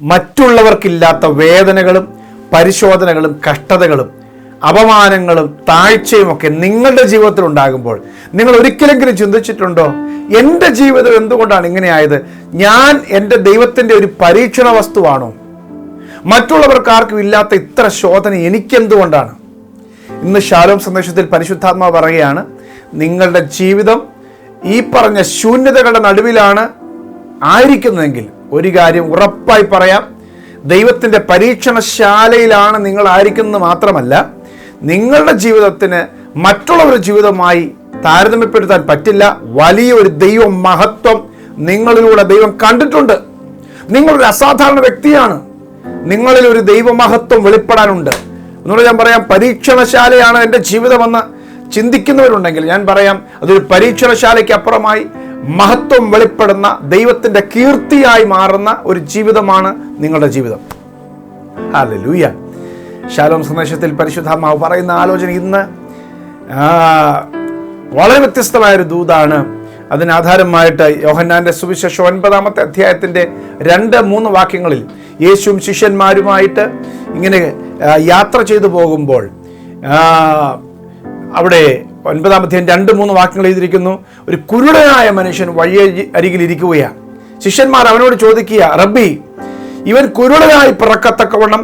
മറ്റുള്ളവർക്കില്ലാത്ത വേദനകളും പരിശോധനകളും കഷ്ടതകളും അപമാനങ്ങളും താഴ്ചയും ഒക്കെ നിങ്ങളുടെ ജീവിതത്തിൽ ഉണ്ടാകുമ്പോൾ നിങ്ങൾ ഒരിക്കലെങ്കിലും ചിന്തിച്ചിട്ടുണ്ടോ? എന്റെ ജീവിതം എന്തുകൊണ്ടാണ് ഇങ്ങനെയായത്? ഞാൻ എന്റെ ദൈവത്തിന്റെ ഒരു പരീക്ഷണ വസ്തുവാണോ? മറ്റുള്ളവർക്ക് ആർക്കും ഇല്ലാത്ത ഇത്ര ശോധന എനിക്കെന്തുകൊണ്ടാണ്? ഇന്ന് ശാലോം സന്ദേശത്തിൽ പരിശുദ്ധാത്മാവ് പറയുകയാണ് നിങ്ങളുടെ ജീവിതം ഈ പറഞ്ഞ ശൂന്യതകളുടെ നടുവിലാണ് ആയിരിക്കുന്നതെങ്കിൽ ഒരു കാര്യം ഉറപ്പായി പറയാം. ദൈവത്തിന്റെ പരീക്ഷണശാലയിലാണ് നിങ്ങൾ ആയിരിക്കുന്നത് മാത്രമല്ല നിങ്ങളുടെ ജീവിതത്തിന് മറ്റുള്ളവരുടെ ജീവിതമായി താരതമ്യപ്പെടുത്താൻ പറ്റില്ല. വലിയൊരു ദൈവ മഹത്വം നിങ്ങളിലൂടെ ദൈവം കണ്ടിട്ടുണ്ട്. നിങ്ങളൊരു അസാധാരണ വ്യക്തിയാണ്. നിങ്ങളിൽ ഒരു ദൈവമഹത്വം വെളിപ്പെടാനുണ്ട്. എന്നോട് ഞാൻ പറയാം പരീക്ഷണശാലയാണ് എന്റെ ജീവിതമെന്ന് ചിന്തിക്കുന്നവരുണ്ടെങ്കിൽ ഞാൻ പറയാം അതൊരു പരീക്ഷണശാലയ്ക്ക് അപ്പുറമായി മഹത്വം വെളിപ്പെടുന്ന ദൈവത്തിന്റെ കീർത്തിയായി മാറുന്ന ഒരു ജീവിതമാണ് നിങ്ങളുടെ ജീവിതം. ഹല്ലേലൂയ. ശാലോം സന്ദേശത്തിൽ പരിശുദ്ധാമാവ് പറയുന്ന ആലോചന ഇന്ന് വളരെ വ്യത്യസ്തമായൊരു ദൂതാണ്. അതിന് ആധാരമായിട്ട് യോഹന്നാന്റെ സുവിശേഷം ഒൻപതാമത്തെ അധ്യായത്തിന്റെ രണ്ട് മൂന്ന് വാക്യങ്ങളിൽ യേശുവും ശിഷ്യന്മാരുമായിട്ട് ഇങ്ങനെ യാത്ര ചെയ്തു പോകുമ്പോൾ ആ, അവിടെ ഒൻപതാമത്തെ രണ്ട് മൂന്ന് വാക്യങ്ങൾ എഴുതിയിരിക്കുന്നു. ഒരു കുരുടനായ മനുഷ്യൻ വഴി അരികിൽ ഇരിക്കുകയാണ്. ശിഷ്യന്മാർ അവനോട് ചോദിക്കുക റബ്ബി ഇവൻ കുരുടനായി പിറക്കത്തക്കവണ്ണം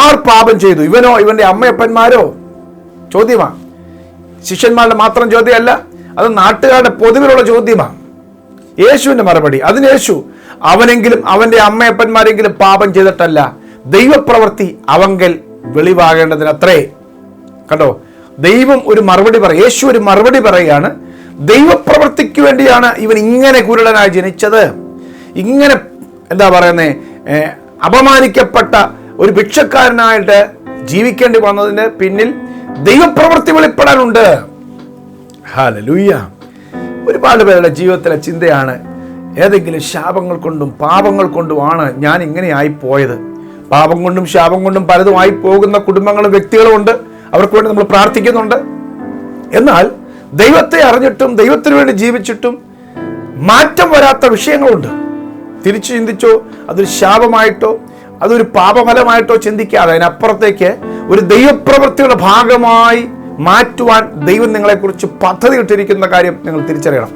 ആർ പാപം ചെയ്തു? ഇവനോ ഇവന്റെ അമ്മയപ്പന്മാരോ? ചോദ്യമാണ് ശിഷ്യന്മാരുടെ മാത്രം ചോദ്യമല്ല അത് നാട്ടുകാരുടെ പൊതുവിലുള്ള ചോദ്യമാണ് യേശുവിന്റെ മറുപടി അതിന് യേശു അവനെങ്കിലും അവന്റെ അമ്മയപ്പന്മാരെങ്കിലും പാപം ചെയ്തിട്ടല്ല. ദൈവപ്രവൃത്തി അവങ്കൽ വെളിവാകേണ്ടതിനത്രേ. കണ്ടോ? ദൈവം ഒരു മറുപടി പറയും യേശു ഒരു മറുപടി പറയുകയാണ് ദൈവപ്രവൃത്തിക്ക് വേണ്ടിയാണ് ഇവൻ ഇങ്ങനെ കുരുടനായി ജനിച്ചത്. ഇങ്ങനെ എന്താ പറയുന്നത് അപമാനിക്കപ്പെട്ട ഒരു ഭിക്ഷക്കാരനായിട്ട് ജീവിക്കേണ്ടി വന്നതിന് പിന്നിൽ ദൈവപ്രവൃത്തി വെളിപ്പെടാനുണ്ട്. ഒരുപാട് പേരുടെ ജീവിതത്തിലെ ചിന്തയാണ് ഏതെങ്കിലും ശാപങ്ങൾ കൊണ്ടും പാപങ്ങൾ കൊണ്ടുമാണ് ഞാൻ ഇങ്ങനെ പോയത്. പാപം കൊണ്ടും ശാപം കൊണ്ടും പലതും ആയി പോകുന്ന കുടുംബങ്ങളും വ്യക്തികളും ഉണ്ട്. അവർക്ക് വേണ്ടി നമ്മൾ പ്രാർത്ഥിക്കുന്നുണ്ട്. എന്നാൽ ദൈവത്തെ അറിഞ്ഞിട്ടും ദൈവത്തിന് വേണ്ടി ജീവിച്ചിട്ടും മാറ്റം വരാത്ത വിഷയങ്ങളുണ്ട്. തിരിച്ചു ചിന്തിച്ചോ അതൊരു ശാപമായിട്ടോ അതൊരു പാപഫലമായിട്ടോ ചിന്തിക്കാതെ അതിനപ്പുറത്തേക്ക് ഒരു ദൈവപ്രവൃത്തിയുടെ ഭാഗമായി മാറ്റുവാൻ ദൈവം നിങ്ങളെക്കുറിച്ച് പദ്ധതി ഇട്ടിരിക്കുന്ന കാര്യം നിങ്ങൾ തിരിച്ചറിയണം.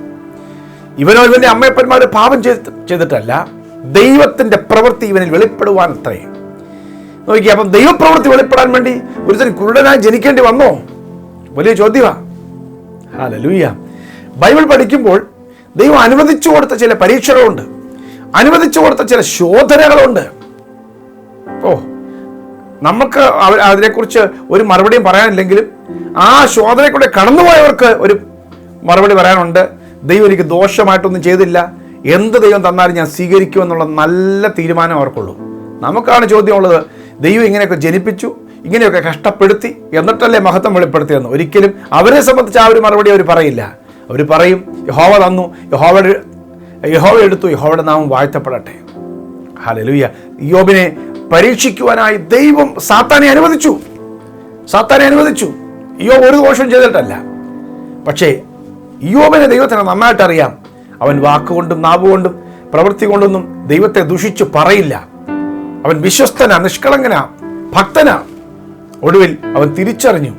ഇവനോ ഇവന്റെ അമ്മയപ്പന്മാർ പാപം ചെയ്ത് ചെയ്തിട്ടല്ല ദൈവത്തിന്റെ പ്രവൃത്തി ഇവനിൽ വെളിപ്പെടുവാൻ അത്രേ നോക്കി അപ്പം ദൈവപ്രവൃത്തി വെളിപ്പെടാൻ വേണ്ടി ഒരുത്തൻ കുരുടനായി ജനിക്കേണ്ടി വന്നോ? വലിയ ചോദ്യമാ. ഹാലലൂയ ബൈബിൾ പഠിക്കുമ്പോൾ ദൈവം അനുവദിച്ചു കൊടുത്ത ചില പരീക്ഷകളുണ്ട്. അനുവദിച്ചു കൊടുത്ത ചില ശോധനകളുണ്ട്. ഓ നമുക്ക് അവർ അതിനെക്കുറിച്ച് ഒരു മറുപടിയും പറയാനില്ലെങ്കിലും ആ ശോധനയ്ക്കൂടെ കൂടെ കടന്നുപോയവർക്ക് ഒരു മറുപടി പറയാനുണ്ട്. ദൈവം എനിക്ക് ദോഷമായിട്ടൊന്നും ചെയ്തില്ല. എന്ത് ദൈവം തന്നാലും ഞാൻ സ്വീകരിക്കുമെന്നുള്ള നല്ല തീരുമാനം അവർക്കുള്ളൂ. നമുക്കാണ് ചോദ്യമുള്ളത് ദൈവം ഇങ്ങനെയൊക്കെ ജനിപ്പിച്ചു ഇങ്ങനെയൊക്കെ കഷ്ടപ്പെടുത്തി എന്നിട്ടല്ലേ മഹത്വം വെളിപ്പെടുത്തിയെന്ന് ഒരിക്കലും അവരെ സംബന്ധിച്ച് ആ ഒരു മറുപടി അവർ പറയില്ല. അവർ പറയും യഹോവ തന്നു യഹോവ യഹോവ എടുത്തു യഹോവയുടെ നാമം വാഴ്ത്തപ്പെടട്ടെ. ഹല്ലേലൂയ. യോബിനെ പരീക്ഷിക്കുവാനായി ദൈവം സാത്താനെ അനുവദിച്ചു. സാത്താനെ അനുവദിച്ചു. യോ ഒരു ദോഷം ചെയ്തിട്ടല്ല. പക്ഷേ യോബിനെ ദൈവത്തിന് നന്നായിട്ടറിയാം. അവൻ വാക്കുകൊണ്ടും നാവുകൊണ്ടും പ്രവൃത്തി കൊണ്ടൊന്നും ദൈവത്തെ ദുഷിച്ചു പറയില്ല. അവൻ വിശ്വസ്തനാ നിഷ്കളങ്കനാ ഭക്തനാ. ഒടുവിൽ അവൻ തിരിച്ചറിഞ്ഞു.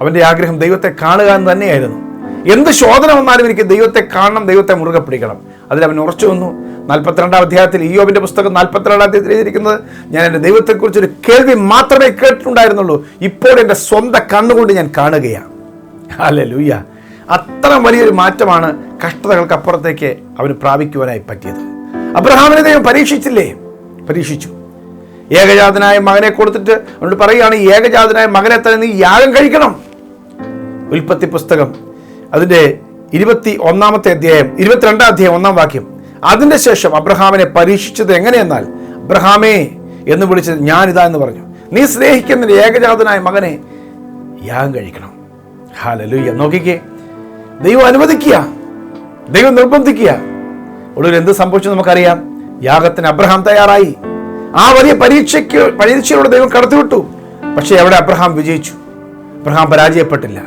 അവന്റെ ആഗ്രഹം ദൈവത്തെ കാണുക എന്ന് തന്നെയായിരുന്നു. എന്ത് ശോധന വന്നാലും എനിക്ക് ദൈവത്തെ കാണണം ദൈവത്തെ മുറുകെ പിടിക്കണം. അതിൽ അവൻ ഉറച്ചു വന്നു നാൽപ്പത്തിരണ്ടാം അധ്യായത്തിൽ യോബിന്റെ പുസ്തകം നാൽപ്പത്തിരണ്ടാം അധ്യായത്തിൽ എഴുതിയിരിക്കുന്നത് ഞാൻ എന്റെ ദൈവത്തെക്കുറിച്ച് ഒരു കേൾവി മാത്രമേ കേട്ടിട്ടുണ്ടായിരുന്നുള്ളൂ. ഇപ്പോൾ എന്റെ സ്വന്തം കണ്ണുകൊണ്ട് ഞാൻ കാണുകയാണ്. അല്ലേ ലൂയ്യ അത്ര വലിയൊരു മാറ്റമാണ് കഷ്ടതകൾക്ക് അപ്പുറത്തേക്ക് അവന് പ്രാപിക്കുവാനായി പറ്റിയത്. അബ്രഹാമിനെ ദൈവം പരീക്ഷിച്ചില്ലേ? പരീക്ഷിച്ചു. ഏകജാതനായ മകനെ കൊടുത്തിട്ട് അതുകൊണ്ട് പറയുകയാണ് ഏകജാതനായ മകനെ തന്നെ നീ യാഗം കഴിക്കണം. ഉൽപ്പത്തി പുസ്തകം അതിന്റെ ഇരുപത്തി ഒന്നാമത്തെ അധ്യായം ഇരുപത്തിരണ്ടാം അധ്യായം ഒന്നാം വാക്യം. അതിന്റെ ശേഷം അബ്രഹാമിനെ പരീക്ഷിച്ചത് എങ്ങനെയെന്നാൽ അബ്രഹാമേ എന്ന് വിളിച്ചത് ഞാനിതാ എന്ന് പറഞ്ഞു. നീ സ്നേഹിക്കുന്ന ഏകജാതനായ മകനെ യാഗം കഴിക്കണം. ഹാലലൂയ്യ നോക്കിക്കേ ദൈവം അനുവദിക്കുക ദൈവം നിർബന്ധിക്കുക. ഒടുവിൽ എന്ത് സംഭവിച്ചു നമുക്കറിയാം. യാഗത്തിന് അബ്രഹാം തയ്യാറായി. ആ വലിയ പരീക്ഷയ്ക്ക് പരീക്ഷയിലൂടെ ദൈവം കടത്തിവിട്ടു. പക്ഷേ അവിടെ അബ്രഹാം വിജയിച്ചു. അബ്രഹാം പരാജയപ്പെട്ടില്ല.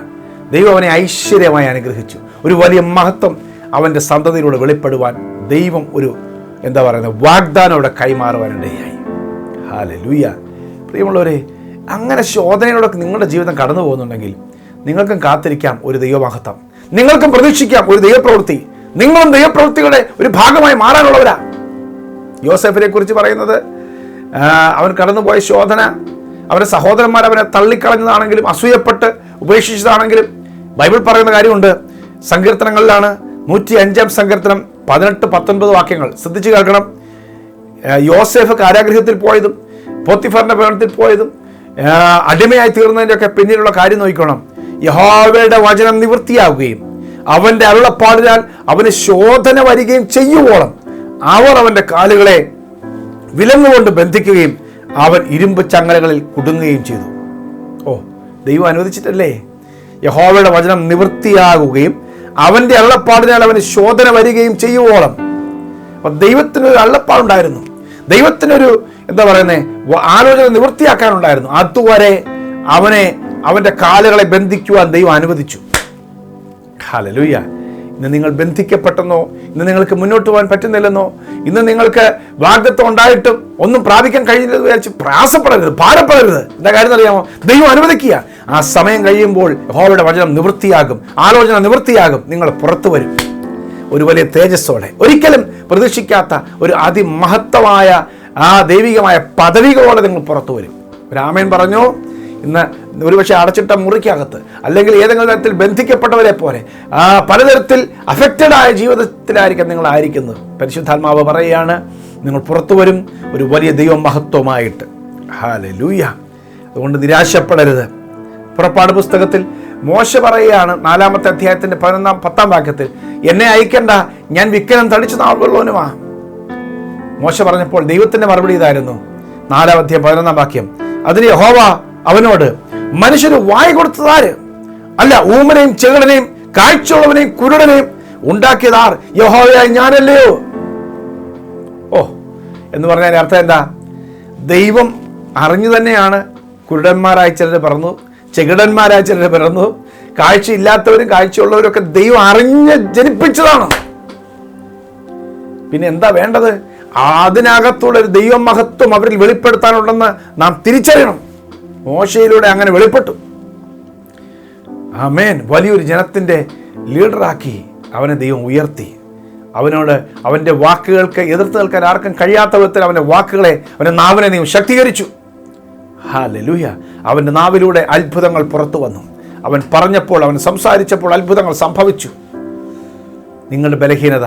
ദൈവം അവനെ ഐശ്വര്യമായി അനുഗ്രഹിച്ചു. ഒരു വലിയ മഹത്വം അവന്റെ സന്തതിയിലൂടെ വെളിപ്പെടുവാൻ ദൈവം ഒരു എന്താ പറയുന്നത് വാഗ്ദാനം അവിടെ കൈമാറുവാനിടയായി ഹാലെ ലൂയ പ്രിയമുള്ളവരെ അങ്ങനെ ശോധനയിലൂടെ നിങ്ങളുടെ ജീവിതം കടന്നു പോകുന്നുണ്ടെങ്കിൽ നിങ്ങൾക്കും കാത്തിരിക്കാം ഒരു ദൈവമഹത്വം. നിങ്ങൾക്കും പ്രതീക്ഷിക്കാം ഒരു ദൈവപ്രവൃത്തി. നിങ്ങളും ദൈവപ്രവൃത്തികളുടെ ഒരു ഭാഗമായി മാറാനുള്ളവരാ. യോസഫിനെ കുറിച്ച് പറയുന്നത് അവൻ കടന്നുപോയ ശോധന അവന്റെ സഹോദരന്മാർ അവനെ തള്ളിക്കളഞ്ഞതാണെങ്കിലും അസൂയപ്പെട്ട് ഉപേക്ഷിച്ചതാണെങ്കിലും ബൈബിൾ പറയുന്ന കാര്യമുണ്ട്. സങ്കീർത്തനങ്ങളിലാണ് നൂറ്റി അഞ്ചാം സങ്കീർത്തനം പതിനെട്ട് പത്തൊൻപത് വാക്യങ്ങൾ. ശ്രദ്ധിച്ചു കേൾക്കണം. യോസെഫ് കാരാഗ്രഹത്തിൽ പോയതും പോത്തിഫറിന്റെ ഭവനത്തിൽ പോയതും അടിമയായി തീർന്നതിന്റെയൊക്കെ പിന്നിലുള്ള കാര്യം നോക്കണം യഹോവയുടെ വചനം നിവൃത്തിയാവുകയും അവന്റെ അരുളപ്പാടിനാൽ അവന് ശോധന വരികയും ചെയ്യുവോളം. അവർ അവന്റെ കാലുകളെ വിലങ്ങുകൊണ്ട് ബന്ധിക്കുകയും അവൻ ഇരുമ്പ് ചങ്ങലകളിൽ കുടുങ്ങുകയും ചെയ്തു. ഓ ദൈവം അനുവദിച്ചിട്ടല്ലേ? യഹോവയുടെ വചനം നിവൃത്തിയാകുകയും അവന്റെ അള്ളപ്പാടിനാൽ അവന് ശോധന വരികയും ചെയ്യുവോളം. അപ്പൊ ദൈവത്തിനൊരു അള്ളപ്പാടുണ്ടായിരുന്നു ദൈവത്തിനൊരു എന്താ പറയുന്നത് ആലോചന നിവൃത്തിയാക്കാനുണ്ടായിരുന്നു. അതുവരെ അവനെ അവന്റെ കാലുകളെ ബന്ധിക്കുവാൻ ദൈവം അനുവദിച്ചു. ഹലലുയ്യ ഇന്ന് നിങ്ങൾ ബന്ധിക്കപ്പെട്ടെന്നോ ഇന്ന് നിങ്ങൾക്ക് മുന്നോട്ട് പോകാൻ പറ്റുന്നില്ലെന്നോ ഇന്ന് നിങ്ങൾക്ക് വാഗ്ദത്വം ഉണ്ടായിട്ടും ഒന്നും പ്രാപിക്കാൻ കഴിയില്ലെന്ന് വിചാരിച്ച് പ്രയാസപ്പെടരുത് ഭാരപ്പെടരുത്. എന്താ കാര്യം അറിയാമോ ദൈവം അനുവദിക്കുക. ആ സമയം കഴിയുമ്പോൾ ഹോവയുടെ വചനം നിവൃത്തിയാകും ആലോചന നിവൃത്തിയാകും നിങ്ങൾ പുറത്തു വരും. ഒരു വലിയ തേജസ്സോടെ. ഒരിക്കലും പ്രതീക്ഷിക്കാത്ത ഒരു അതിമഹത്വമായ ആ ദൈവികമായ പദവികളോടെ നിങ്ങൾ പുറത്തു വരും. രാമൻ പറഞ്ഞു? ഇന്ന് ഒരുപക്ഷെ അടച്ചിട്ട മുറിക്കകത്ത് അല്ലെങ്കിൽ ഏതെങ്കിലും തരത്തിൽ ബന്ധിക്കപ്പെട്ടവരെ പോലെ ആ പലതരത്തിൽ അഫക്റ്റഡ് ആയ ജീവിതത്തിലായിരിക്കും നിങ്ങളായിരിക്കുന്നത് പരിശുദ്ധാത്മാവ് പറയുകയാണ് നിങ്ങൾ പുറത്തു വരും ഒരു വലിയ ദൈവമഹത്വമായിട്ട്. ഹാലെ ലൂയ അതുകൊണ്ട് നിരാശപ്പെടരുത്. പുറപ്പാട് പുസ്തകത്തിൽ മോശ പറയുകയാണ് നാലാമത്തെ അധ്യായത്തിന്റെ പതിനൊന്നാം പത്താം വാക്യത്തിൽ എന്നെ അയക്കണ്ട ഞാൻ വിക്കനം തടിച്ചു നാളുള്ളവനുമാ. മോശ പറഞ്ഞപ്പോൾ ദൈവത്തിന്റെ മറുപടി ഇതായിരുന്നു. നാലാം അധ്യായം പതിനൊന്നാം വാക്യം അതിന് യഹോവ അവനോട് മനുഷ്യന് വായ കൊടുത്തതാര് അല്ല ഊമനെയും ചെകിടനെയും കാഴ്ചയുള്ളവനെയും കുരുടനെയും ഉണ്ടാക്കിയതാർ യഹോവയായി ഞാനല്ലയോ? ഓ എന്ന് പറഞ്ഞാൽ അർത്ഥം എന്താ? ദൈവം അറിഞ്ഞു തന്നെയാണ് കുരുടന്മാരായ ചിലർ പറഞ്ഞു ചെകിടന്മാരായ ചിലർ പിറന്നു. കാഴ്ചയില്ലാത്തവരും കാഴ്ചയുള്ളവരും ഒക്കെ ദൈവം അറിഞ്ഞ് ജനിപ്പിച്ചതാണ്. പിന്നെ എന്താ വേണ്ടത്? അതിനകത്തുള്ള ഒരു ദൈവമഹത്വം അവരിൽ വെളിപ്പെടുത്താനുണ്ടെന്ന് നാം തിരിച്ചറിയണം. മോശയിലൂടെ അങ്ങനെ വെളിപ്പെട്ടു. ആമേൻ. വലിയൊരു ജനത്തിന്റെ ലീഡറാക്കി അവനെ ദൈവം ഉയർത്തി. അവനോട് അവന്റെ വാക്കുകൾക്ക് എതിർത്ത് നിൽക്കാൻ ആർക്കും കഴിയാത്ത വിധത്തിൽ അവന്റെ വാക്കുകളെ അവന്റെ നാവിനെ ദൈവം ശക്തീകരിച്ചു. ഹാ ലലൂയ അവന്റെ നാവിലൂടെ അത്ഭുതങ്ങൾ പുറത്തു വന്നു. അവൻ പറഞ്ഞപ്പോൾ അവൻ സംസാരിച്ചപ്പോൾ അത്ഭുതങ്ങൾ സംഭവിച്ചു. നിങ്ങളുടെ ബലഹീനത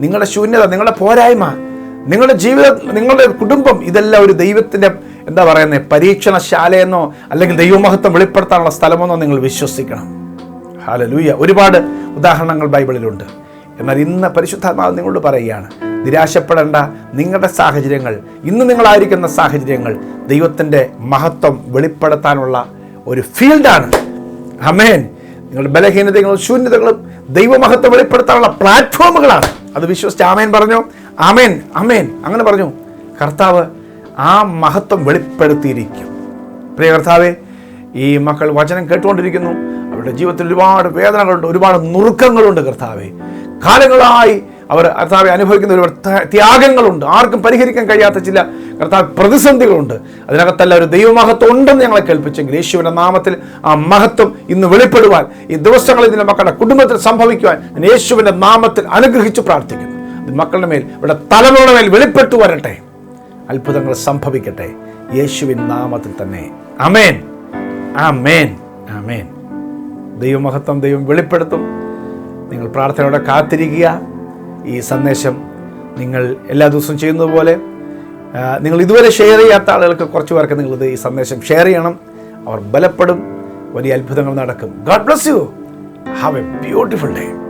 നിങ്ങളുടെ ശൂന്യത നിങ്ങളുടെ പോരായ്മ നിങ്ങളുടെ ജീവിത നിങ്ങളുടെ കുടുംബം ഇതെല്ലാം ഒരു ദൈവത്തിന്റെ എന്താ പറയുന്നത് പരീക്ഷണശാലയെന്നോ അല്ലെങ്കിൽ ദൈവമഹത്വം വെളിപ്പെടുത്താനുള്ള സ്ഥലമെന്നോ നിങ്ങൾ വിശ്വസിക്കണം. ഹാലലൂയ ഒരുപാട് ഉദാഹരണങ്ങൾ ബൈബിളിലുണ്ട്. എന്നാൽ ഇന്ന് പരിശുദ്ധാത്മാവ് നിങ്ങളോട് പറയുകയാണ് നിരാശപ്പെടേണ്ട നിങ്ങളുടെ സാഹചര്യങ്ങൾ ഇന്ന് നിങ്ങളായിരിക്കുന്ന സാഹചര്യങ്ങൾ ദൈവത്തിന്റെ മഹത്വം വെളിപ്പെടുത്താനുള്ള ഒരു ഫീൽഡാണ്. ഹമേൻ നിങ്ങളുടെ ബലഹീനതകളും ശൂന്യതകളും ദൈവമഹത്വം വെളിപ്പെടുത്താനുള്ള പ്ലാറ്റ്ഫോമുകളാണ്. അത് വിശ്വസിച്ച് ആമേൻ പറഞ്ഞു? ആമേൻ അമേൻ അങ്ങനെ പറഞ്ഞു. കർത്താവ് ആ മഹത്വം വെളിപ്പെടുത്തിയിരിക്കും. പ്രിയ കർത്താവെ ഈ മക്കൾ വചനം കേട്ടുകൊണ്ടിരിക്കുന്നു. അവരുടെ ജീവിതത്തിൽ ഒരുപാട് വേദനകളുണ്ട് ഒരുപാട് നുറുക്കങ്ങളുണ്ട് കർത്താവെ. കാലങ്ങളായി അവർ കർത്താവെ അനുഭവിക്കുന്ന ഒരു ത്യാഗങ്ങളുണ്ട്. ആർക്കും പരിഹരിക്കാൻ കഴിയാത്ത ചില കർത്താവ് പ്രതിസന്ധികളുണ്ട്. അതിനകത്തല്ല ഒരു ദൈവമഹത്വം ഉണ്ടെന്ന് ഞങ്ങളെ കേൾപ്പിച്ചെങ്കിൽ യേശുവിന്റെ നാമത്തിൽ ആ മഹത്വം ഇന്ന് വെളിപ്പെടുവാൻ ഈ ദിവസങ്ങളിൽ ഇതിന്റെ മക്കളുടെ കുടുംബത്തിൽ സംഭവിക്കുവാൻ യേശുവിന്റെ നാമത്തിൽ അനുഗ്രഹിച്ച് പ്രാർത്ഥിക്കുന്നു. മക്കളുടെ മേൽ ഇവിടെ തലമുറയുടെ മേൽ വെളിപ്പെട്ടു വരട്ടെ. അത്ഭുതങ്ങൾ സംഭവിക്കട്ടെ. യേശുവിൻ നാമത്തിൽ തന്നെ. അമേൻ അമേൻ അമേൻ ദൈവമഹത്വം ദൈവം വെളിപ്പെടുത്തും. നിങ്ങൾ പ്രാർത്ഥനയോടെ കാത്തിരിക്കുക. ഈ സന്ദേശം നിങ്ങൾ എല്ലാ ദിവസവും ചെയ്യുന്നതുപോലെ നിങ്ങൾ ഇതുവരെ ഷെയർ ചെയ്യാത്ത ആളുകൾക്ക് കുറച്ച് പേർക്ക് നിങ്ങളിത് ഈ സന്ദേശം ഷെയർ ചെയ്യണം. അവർ ബലപ്പെടും. വലിയ അത്ഭുതങ്ങൾ നടക്കും. God bless you. Have a beautiful day.